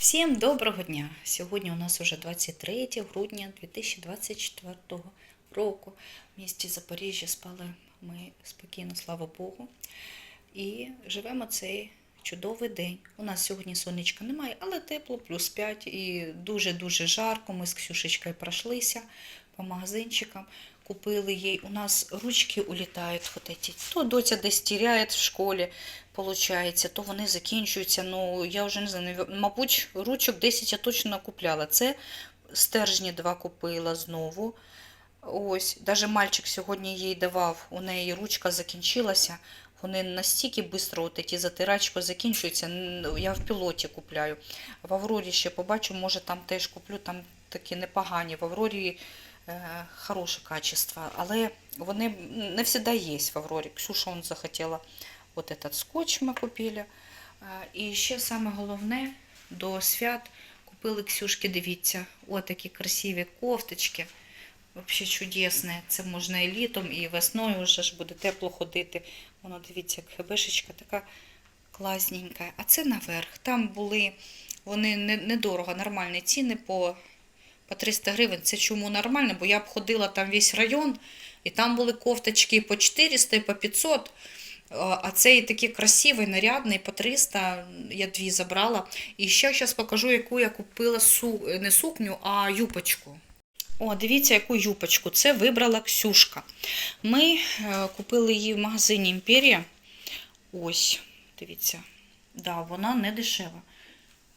Всім доброго дня! Сьогодні у нас уже 23 грудня 2024 року. В місті Запоріжжя спали ми спокійно, слава Богу. І живемо цей чудовий день. У нас сьогодні сонечка немає, але тепло, плюс 5 і дуже-дуже жарко. Ми з Ксюшечкою пройшлися по магазинчикам. Купили їй. У нас ручки улітають. Вот эти. То доця десь тіряє в школі, виходить, то вони закінчуються. Ну, я вже не знаю, мабуть, ручок 10 я точно накупляла. Це стержні два купила знову. Ось, даже мальчик сьогодні їй давав, у неї ручка закінчилася. Вони настільки швидко от ці затирачки закінчуються. Я в пілоті купляю. В Аврорі ще побачу, може там теж куплю, там такі непогані. В Аврорі хороше качество, але вони не завжди є в Аврорі. Ксюша он захотіла от этот скотч ми купили. Е, І ще саме головне, до свят купили Ксюшки, дивіться, такі красиві кофточки. Вообще чудесне. Це можна і літом, і весною вже ж буде тепло ходити. Воно дивіться, як хебешечка така класненька. А це наверх. Там були вони недорого, нормальні ціни по, по 300 гривень. Це чому нормально? Бо я б ходила там весь район, і там були кофточки по 400, і по 500. А цей такий красивий, нарядний, по 300, я дві забрала. І ще зараз покажу, яку я купила су... не сукню, а юпочку. О, дивіться, яку юпочку. Це вибрала Ксюшка. Ми е, купили її в магазині Імперія. Ось, дивіться. Да, вона не дешева.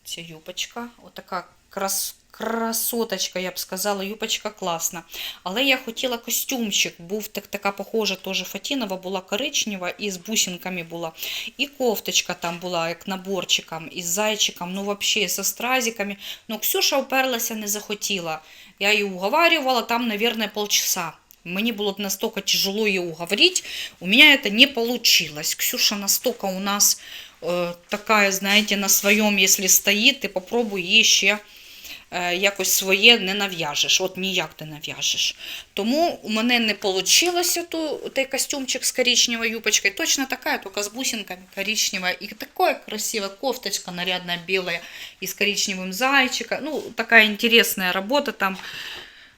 Ця юпочка. Отака крас красоточка, я б сказала, юпочка класна. Але я хотіла костюмчик. Був так, така похожа, теж Фатінова, була коричнева і з бусинками була. І кофточка там була, як наборчиком, із зайчиком, ну взагалі, зі стразиками. Ну, Ксюша уперлася, не захотіла. Я її уговаривала там, наверное, полчаса. Мне было настолько тяжело ее уговорить, у меня это не получилось. Ксюша настолько у нас э, такая, знаете, на своем, если стоїть, ти попробуй їй ще е, якось своє не нав'яжеш. От ніяк не нав'яжеш. Тому у мене не вийшло ту, той костюмчик з коричневой юбочкой. Точно такая, только с бусинками коричневая. И такая красивая кофточка нарядная белая и с коричневым зайчиком. Ну, такая интересная работа там.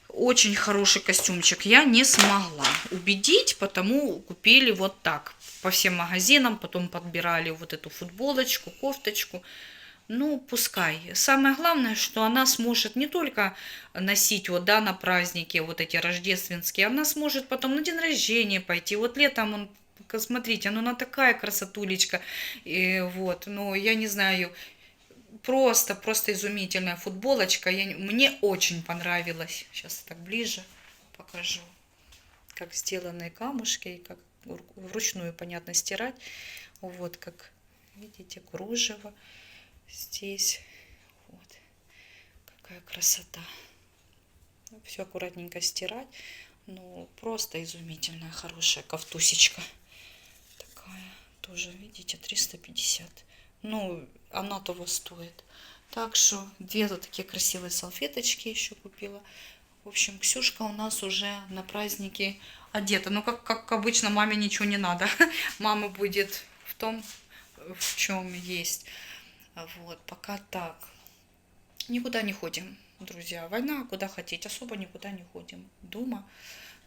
Очень хороший костюмчик. Я не смогла убедить, потому купили вот так. По всем магазинам, потом подбирали вот эту футболочку, кофточку. Ну, пускай. Самое главное, что она сможет не только носить вот, да, на праздники вот эти рождественские, она сможет потом на день рождения пойти. Вот летом он, смотрите, ну она такая красотулечка. И вот, ну, я не знаю, просто, просто изумительная футболочка. Я, не- мне очень понравилась. Сейчас так ближе покажу, как сделанные камушки, и как вру- вручную, понятно, стирать. Вот как, видите, кружево здесь. Вот. Какая красота. Все аккуратненько стирать. Ну, просто изумительная, хорошая ковтусечка. Такая тоже, видите, 350. Ну, она того стоит. Так что две вот такие красивые салфеточки еще купила. В общем, Ксюшка у нас уже на праздники одета. Ну, как, как обычно, маме ничего не надо. Мама будет в том, в чем есть. Вот, пока так. Никуда не ходим, друзья. Война, куда хотеть. Особо никуда не ходим. Дома,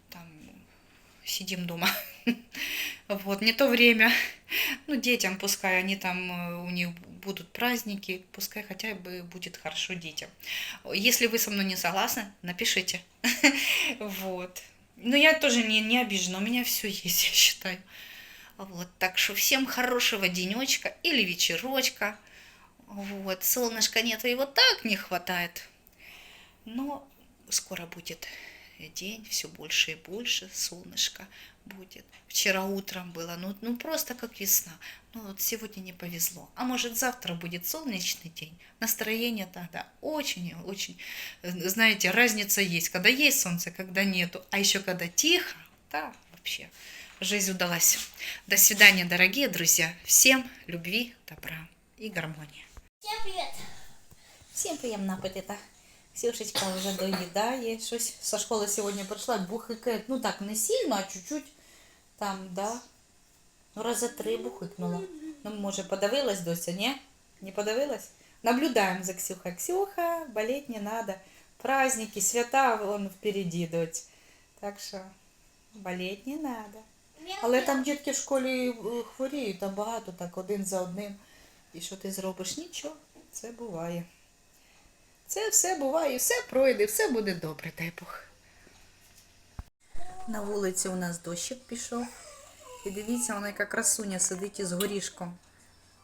там, сидим дома. Вот, не то время. Ну, детям, пускай они там, э, у них будут праздники, пускай хотя бы будет хорошо детям. Если вы со мной не согласны, напишите. Вот. Но я тоже не, не обижена, у меня все есть, я считаю. Вот, так что всем хорошего денечка или вечерочка. Вот, солнышка нет, его так не хватает. Но скоро будет день, все больше и больше солнышко будет. Вчера утром было, ну, ну просто как весна. Ну вот сегодня не повезло. А может завтра будет солнечный день. Настроение тогда очень-очень, знаете, разница есть. Когда есть солнце, когда нету. А еще когда тихо, да, вообще, жизнь удалась. До свидания, дорогие друзья. Всем любви, добра и гармонии. Всем привет! Всім приємного апетита. Ксюшечка вже доїдає. Щось со школи сьогодні прийшла, бухикає. Ну так, не сильно, а чуть-чуть там, да. Ну, раза три бухикнула. Ну, може, подавилась дося, ні? Не подавилась? Наблюдаем за Ксюхой. Ксюха, болеть не надо. Праздники, свята, вон впереди, доть. Так що болеть не надо. Але там дітки в школі е, хворіють, там багато так один за одним. І що ти зробиш? Нічого, це буває. Це все буває, все пройде, все буде добре, дай Бог. На вулиці у нас дощик пішов. І дивіться, вона яка красуня сидить із горішком.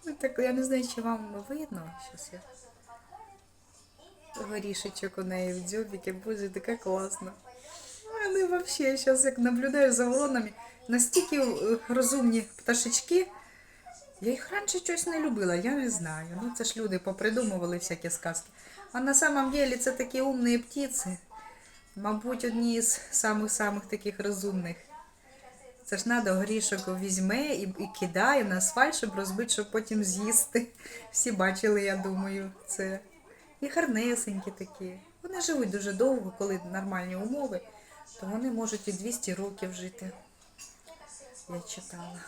Ну, так, я не знаю, чи вам видно. Щас я... Горішечок у неї в дзьобіки, боже, така класна. Вони взагалі, зараз як наблюдаю за воронами, настільки е, розумні пташечки. Я їх раніше щось не любила, я не знаю. Ну це ж люди попридумували всякі сказки. А на самом деле це такі умні птиці. Мабуть, одні з самих-самих таких розумних. Це ж треба горішок візьме і, і кидає на асфальт, щоб розбити, щоб потім з'їсти. Всі бачили, я думаю, це. І гарнесенькі такі. Вони живуть дуже довго, коли нормальні умови, то вони можуть і 200 років жити. Я читала.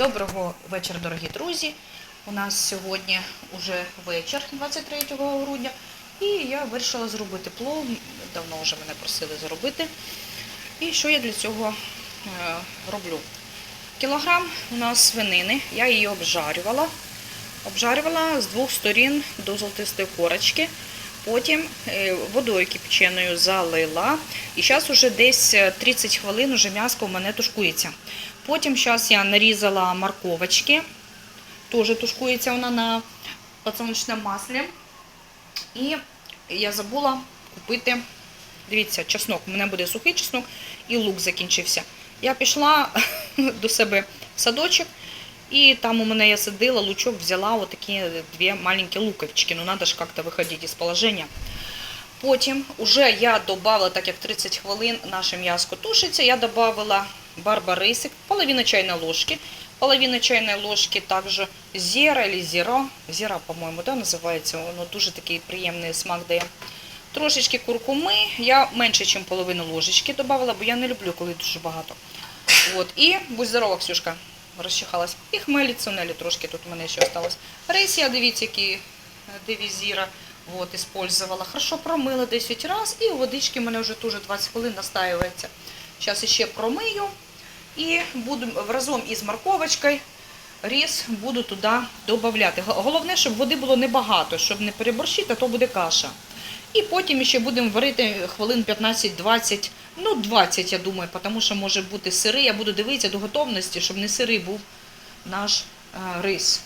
Доброго вечора, дорогі друзі. У нас сьогодні вже вечір, 23 грудня, і я вирішила зробити плов. Давно вже мене просили зробити. І що я для цього е, роблю? Кілограм у нас свинини, я її обжарювала. Обжарювала з двох сторін до золотистої корочки. Потім е, водою кипченою залила. І зараз вже десь е, 30 хвилин уже м'яско в мене тушкується. Потім зараз я нарізала морковочки. Теж тушкується вона на подсолнечному маслі. І я забула купити, дивіться, чеснок. У мене буде сухий чеснок і лук закінчився. Я пішла до себе в садочок, і там у мене я садила, лучок взяла отакі дві маленькі луковички. Ну, треба ж як-то виходити з положення. Потім уже я додала, так як 30 хвилин наше м'яско тушиться, я додала барбарисик, половина чайной ложки, половина чайной ложки также зера или зіра, зіра, по-моєму, да, називається, воно дуже такий приємний смак дає. Трошечки куркуми, я менше, ніж половину ложечки додала, бо я не люблю, коли дуже багато. От, і будь здорова, Ксюшка, розчихалась. І хмелі цунелі трошки тут у мене ще осталось. Рис я, дивіться, які девізіра. Вот, использовала. Хорошо промила 10 раз і у водички в мене вже теж 20 хвилин настаюється. Зараз ще промию і буду разом із морковочкою рис буду туди додавати. Головне, щоб води було небагато, щоб не переборщити, а то буде каша. І потім ще будемо варити хвилин 15-20, ну 20, я думаю, тому що може бути сирий. Я буду дивитися до готовності, щоб не сирий був наш е, рис.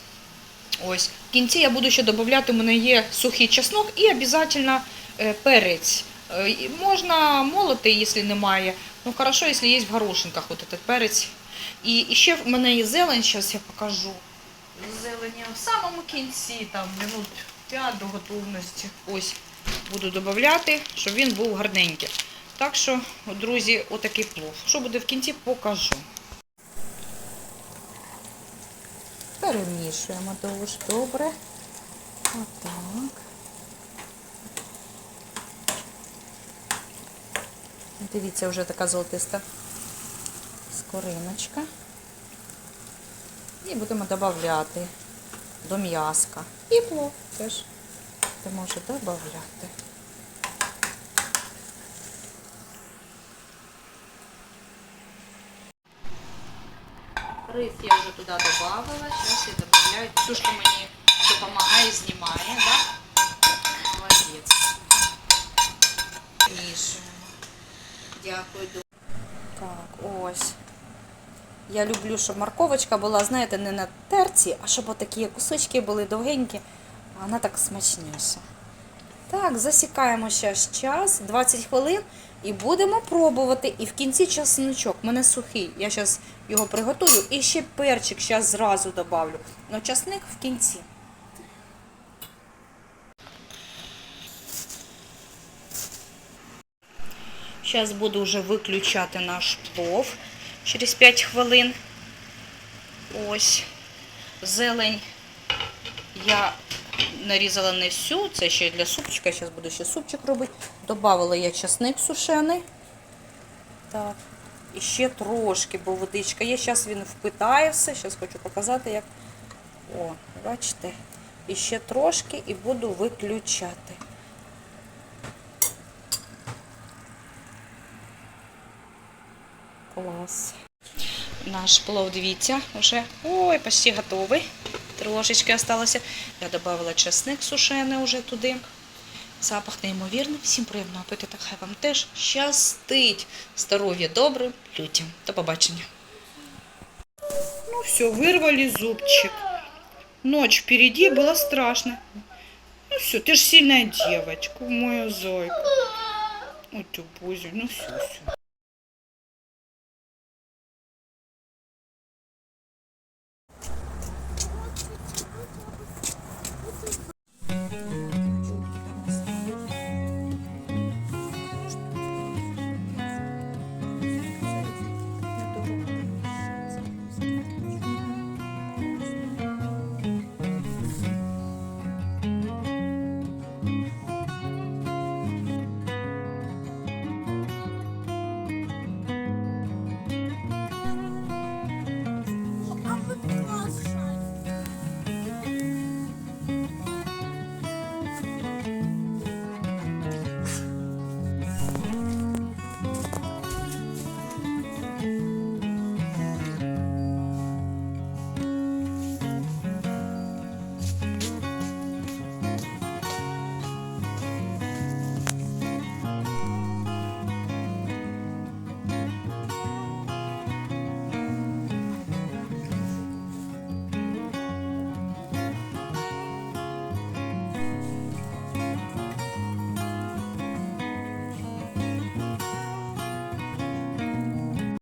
Ось. В кінці я буду ще додавати, у мене є сухий чеснок і обов'язково е, перець. Е, Можна молоти, якщо немає. Ну, хорошо, якщо є в горошинках от этот перець. І, і ще в мене є зелень, зараз я покажу. Зелені в самому кінці, там минут 5 до готовності. Ось буду додавати, щоб він був гарненький. Так що, друзі, отакий плов. Що буде в кінці, покажу. Перемішуємо дуже добре. Отак. Дивіться, вже така золотиста скориночка. І будемо додати до м'яска. І плов теж ти може додати. Рис я вже туди додавала, зараз я додаю. Ксюшка мені допомагає, знімає, да? Молодець. Мішуємо. Дякую. Так, ось. Я люблю, щоб морковочка була, знаєте, не на терці, а щоб отакі кусочки були довгенькі, вона так смачніша. Так, засікаємо зараз час, 20 хвилин, і будемо пробувати. І в кінці часничок. У мене сухий. Я зараз його приготую. І ще перчик зараз зразу добавлю. Но часник в кінці. Зараз буду вже виключати наш плов через 5 хвилин. Ось. Зелень я нарізала не всю, це ще для супчика, зараз буду ще супчик робити. Добавила я часник сушений. Так. І ще трошки, бо водичка є. Зараз він впитає все. Зараз хочу показати, як. О, бачите? І ще трошки і буду виключати. Клас. Наш плов, дивіться, вже ой, почти готовий Трошечки осталося. Я додавала чесник сушений уже туди. Запах неймовірний. Всім приємного апетиту. Хай вам теж щастить. Здоров'я добре, людям. До побачення. Ну все, вырвали зубчик. Ночь впереди, было страшно. Ну все, ты же сильная девочка, моя зайка. Ой, ты бузя, ну все, все.